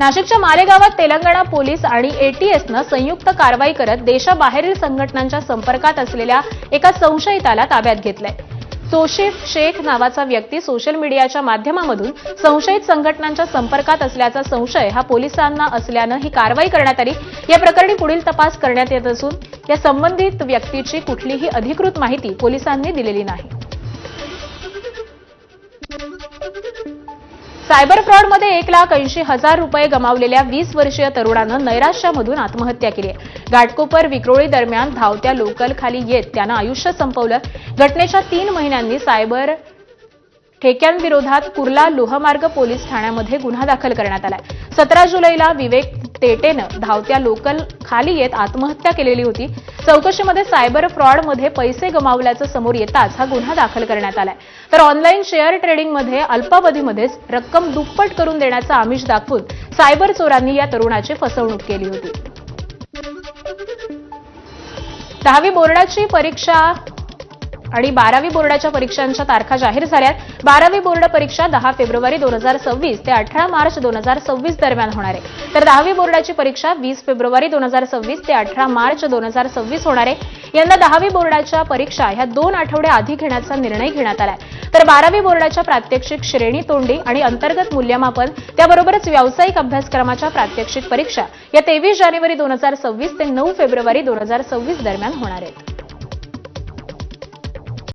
नाशिकच्या मालेगावात तेलंगणा पोलीस आणि एटीएसनं संयुक्त कारवाई करत देशाबाहेरील संघटनांच्या संपर्कात असलेल्या एका संशयिताला ताब्यात घेतलंय. सोशिफ शेख नावाचा व्यक्ती सोशल मीडियाच्या माध्यमामधून संशयित संघटनांच्या संपर्कात असल्याचा संशय हा पोलिसांना असल्यानं ही कारवाई करण्यात आली. या प्रकरणी पुढील तपास करण्यात येत असून या संबंधित व्यक्तीची कुठलीही अधिकृत माहिती पोलिसांनी दिलेली नाही. सायबर फ्रॉडमध्ये एक लाख ऐंशी हजार रुपये गमावलेल्या वीस वर्षीय तरुणानं नैराश्यामधून आत्महत्या केली आहे. घाटकोपर विक्रोळी दरम्यान धावत्या लोकल खाली येत त्यानं आयुष्य संपवलं. घटनेच्या तीन महिन्यांनी सायबर ठेक्यांविरोधात कुर्ला लोहमार्ग पोलीस ठाण्यामध्ये गुन्हा दाखल करण्यात आलाय. सतरा जुलैला विवेक पेटेनं धावत्या लोकल खाली येत आत्महत्या केलेली होती. चौकशीमध्ये सायबर फ्रॉडमध्ये पैसे गमावल्याचं समोर येताच हा गुन्हा दाखल करण्यात आलाय. तर ऑनलाईन शेअर ट्रेडिंगमध्ये अल्पावधीमध्येच रक्कम दुप्पट करून देण्याचं आमिष दाखवून सायबर चोरांनी या तरुणाची फसवणूक केली होती. दहावी बोर्डाची परीक्षा आणि बारावी बोर्डाच्या परीक्षांच्या तारखा जाहीर झाल्यात. बारावी बोर्ड परीक्षा दहा फेब्रुवारी दोन हजार सव्वीस ते अठरा मार्च दोन हजार सव्वीस दरम्यान होणार आहे. तर दहावी बोर्डाची परीक्षा वीस फेब्रुवारी दोन हजार सव्वीस ते अठरा मार्च दोन हजार सव्वीस होणार आहे. यंदा दहावी बोर्डाच्या परीक्षा ह्या दोन आठवडे आधी घेण्याचा निर्णय घेण्यात आलाय. तर बारावी बोर्डाच्या प्रात्यक्षिक श्रेणी तोंडी आणि अंतर्गत मूल्यमापन त्याबरोबरच व्यावसायिक अभ्यासक्रमाच्या प्रात्यक्षिक परीक्षा या तेवीस जानेवारी दोन हजार सव्वीस ते नऊ फेब्रुवारी दोन हजार सव्वीस दरम्यान होणार आहेत.